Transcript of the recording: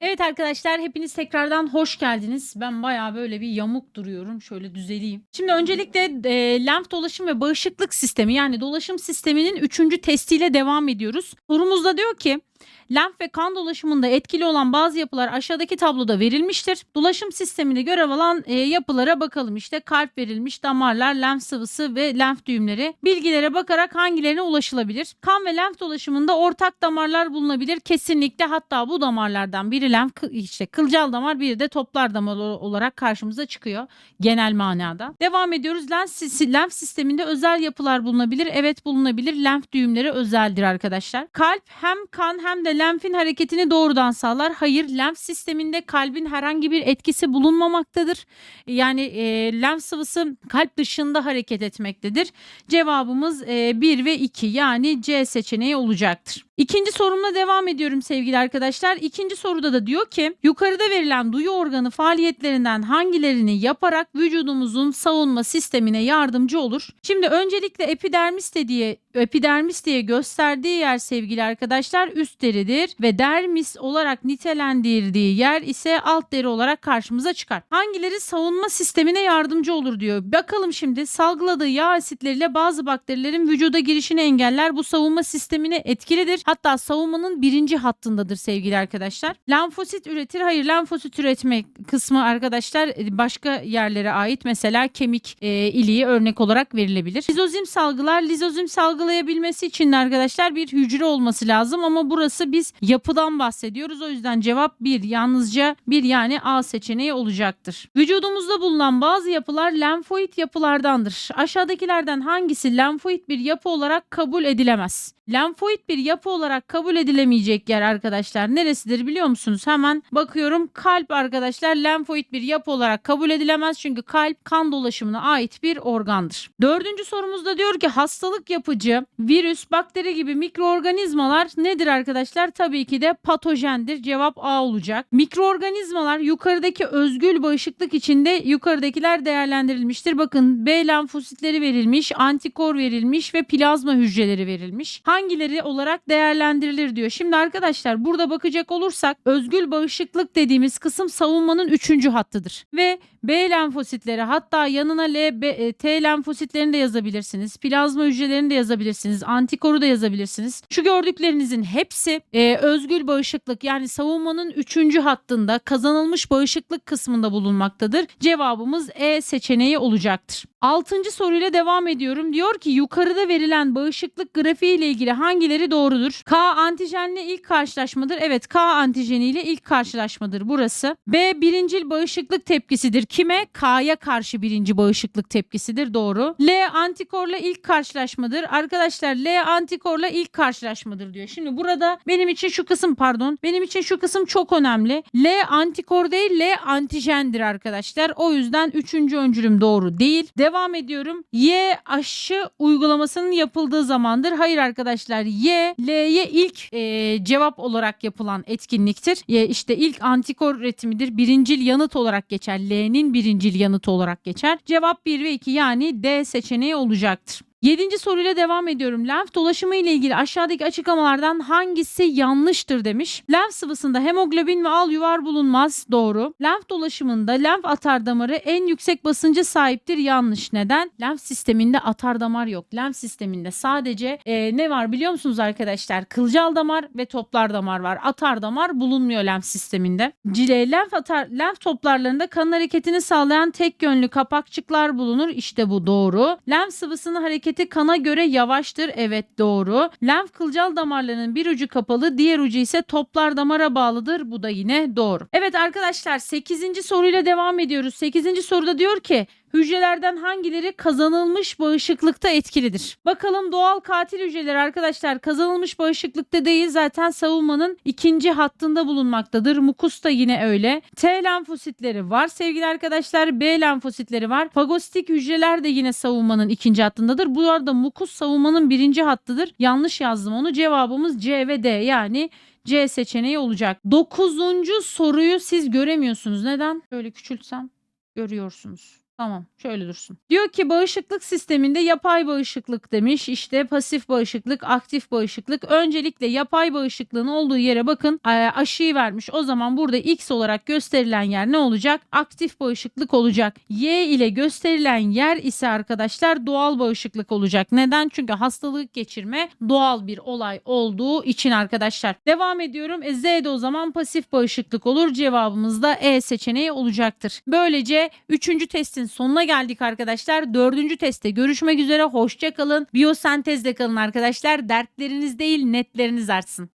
Evet arkadaşlar hepiniz tekrardan hoş geldiniz. Ben bayağı böyle bir yamuk duruyorum. Şöyle düzeleyim. Şimdi öncelikle e, lenf dolaşım ve bağışıklık sistemi yani dolaşım sisteminin 3. testiyle devam ediyoruz. Sorumuzda diyor ki lenf ve kan dolaşımında etkili olan bazı yapılar aşağıdaki tabloda verilmiştir. Dolaşım sisteminde görev alan e, yapılara bakalım. İşte kalp verilmiş, damarlar, lenf sıvısı ve lenf düğümleri. Bilgilere bakarak hangilerine ulaşılabilir? Kan ve lenf dolaşımında ortak damarlar bulunabilir. Kesinlikle hatta bu damarlardan biri lenf işte kılcal damar, biri de toplar damar ol- olarak karşımıza çıkıyor genel manada. Devam ediyoruz. Lenf, lenf sisteminde özel yapılar bulunabilir. Evet bulunabilir. Lenf düğümleri özeldir arkadaşlar. Kalp hem kan hem de lenfin hareketini doğrudan sağlar. Hayır, lenf sisteminde kalbin herhangi bir etkisi bulunmamaktadır. Yani e, lenf sıvısı kalp dışında hareket etmektedir. Cevabımız 1 ve 2 yani C seçeneği olacaktır. İkinci sorumla devam ediyorum sevgili arkadaşlar. İkinci soruda da diyor ki yukarıda verilen duyu organı faaliyetlerinden hangilerini yaparak vücudumuzun savunma sistemine yardımcı olur? Şimdi öncelikle epidermis de diye epidermis diye gösterdiği yer sevgili arkadaşlar üst deridir ve dermis olarak nitelendirdiği yer ise alt deri olarak karşımıza çıkar. Hangileri savunma sistemine yardımcı olur diyor. Bakalım şimdi salgıladığı yağ asitleriyle bazı bakterilerin vücuda girişini engeller. Bu savunma sistemine etkilidir. Hatta savunmanın birinci hattındadır sevgili arkadaşlar. Lenfosit üretir. Hayır lenfosit üretme kısmı arkadaşlar e, başka yerlere ait. Mesela kemik e, iliği örnek olarak verilebilir. Lizozim salgılar. Lizozim salgılayabilmesi için arkadaşlar bir hücre olması lazım ama burası biz yapıdan bahsediyoruz. O yüzden cevap 1. Yalnızca 1 yani A seçeneği olacaktır. Vücudumuzda bulunan bazı yapılar lenfoid yapılardandır. Aşağıdakilerden hangisi lenfoid bir yapı olarak kabul edilemez? Lenfoid bir yapı olarak kabul edilemeyecek yer arkadaşlar neresidir biliyor musunuz? Hemen bakıyorum kalp arkadaşlar lenfoid bir yapı olarak kabul edilemez çünkü kalp kan dolaşımına ait bir organdır. Dördüncü sorumuzda diyor ki hastalık yapıcı virüs, bakteri gibi mikroorganizmalar nedir arkadaşlar? Tabii ki de patojendir. Cevap A olacak. Mikroorganizmalar yukarıdaki özgül bağışıklık içinde yukarıdakiler değerlendirilmiştir. Bakın B lenfositleri verilmiş, antikor verilmiş ve plazma hücreleri verilmiş. Hangileri olarak değerlendirilir diyor. Şimdi arkadaşlar burada bakacak olursak özgül bağışıklık dediğimiz kısım savunmanın üçüncü hattıdır. Ve B lenfositleri hatta yanına L, B, e, T lenfositlerini de yazabilirsiniz. Plazma hücrelerini de yazabilirsiniz. Antikoru da yazabilirsiniz. Şu gördüklerinizin hepsi e, özgül bağışıklık yani savunmanın üçüncü hattında kazanılmış bağışıklık kısmında bulunmaktadır. Cevabımız E seçeneği olacaktır. Altıncı soruyla devam ediyorum. Diyor ki yukarıda verilen bağışıklık grafiği ile ilgili hangileri doğrudur? K antijenle ilk karşılaşmadır. Evet K antijeniyle ilk karşılaşmadır burası. B birincil bağışıklık tepkisidir. Kime? K'ya karşı birinci bağışıklık tepkisidir. Doğru. L antikorla ilk karşılaşmadır. Arkadaşlar L antikorla ilk karşılaşmadır diyor. Şimdi burada benim için şu kısım pardon. Benim için şu kısım çok önemli. L antikor değil L antijendir arkadaşlar. O yüzden üçüncü öncülüm doğru değil. Devam ediyorum. Y aşı uygulamasının yapıldığı zamandır. Hayır arkadaşlar Y L'ye ilk e, cevap olarak yapılan etkinliktir. Y, işte ilk antikor üretimidir. Birincil yanıt olarak geçer. L'nin birincil yanıtı olarak geçer. Cevap 1 ve 2 yani D seçeneği olacaktır. Yedinci soruyla devam ediyorum. Lenf dolaşımı ile ilgili aşağıdaki açıklamalardan hangisi yanlıştır demiş. Lenf sıvısında hemoglobin ve al yuvar bulunmaz. Doğru. Lenf dolaşımında lenf atar damarı en yüksek basıncı sahiptir. Yanlış. Neden? Lenf sisteminde atar damar yok. Lenf sisteminde sadece e, ne var biliyor musunuz arkadaşlar? Kılcal damar ve toplar damar var. Atar damar bulunmuyor lenf sisteminde. Cile lenf atar lenf toplarlarında kan hareketini sağlayan tek yönlü kapakçıklar bulunur. İşte bu doğru. Lenf sıvısının hareketi kana göre yavaştır. Evet doğru. Lenf kılcal damarlarının bir ucu kapalı, diğer ucu ise toplar damara bağlıdır. Bu da yine doğru. Evet arkadaşlar 8. soruyla devam ediyoruz. 8. soruda diyor ki Hücrelerden hangileri kazanılmış bağışıklıkta etkilidir? Bakalım doğal katil hücreler arkadaşlar kazanılmış bağışıklıkta değil zaten savunmanın ikinci hattında bulunmaktadır. Mukus da yine öyle. T lenfositleri var sevgili arkadaşlar. B lenfositleri var. Fagositik hücreler de yine savunmanın ikinci hattındadır. Bu arada mukus savunmanın birinci hattıdır. Yanlış yazdım onu. Cevabımız C ve D yani C seçeneği olacak. Dokuzuncu soruyu siz göremiyorsunuz. Neden? Böyle küçültsem görüyorsunuz. Tamam şöyle dursun. Diyor ki bağışıklık sisteminde yapay bağışıklık demiş. İşte pasif bağışıklık, aktif bağışıklık. Öncelikle yapay bağışıklığın olduğu yere bakın e, aşıyı vermiş. O zaman burada X olarak gösterilen yer ne olacak? Aktif bağışıklık olacak. Y ile gösterilen yer ise arkadaşlar doğal bağışıklık olacak. Neden? Çünkü hastalık geçirme doğal bir olay olduğu için arkadaşlar. Devam ediyorum. E, Z de o zaman pasif bağışıklık olur. Cevabımız da E seçeneği olacaktır. Böylece 3. testin sonuna geldik arkadaşlar. 4. testte görüşmek üzere. Hoşça kalın. Biyosentezde kalın arkadaşlar. Dertleriniz değil netleriniz artsın.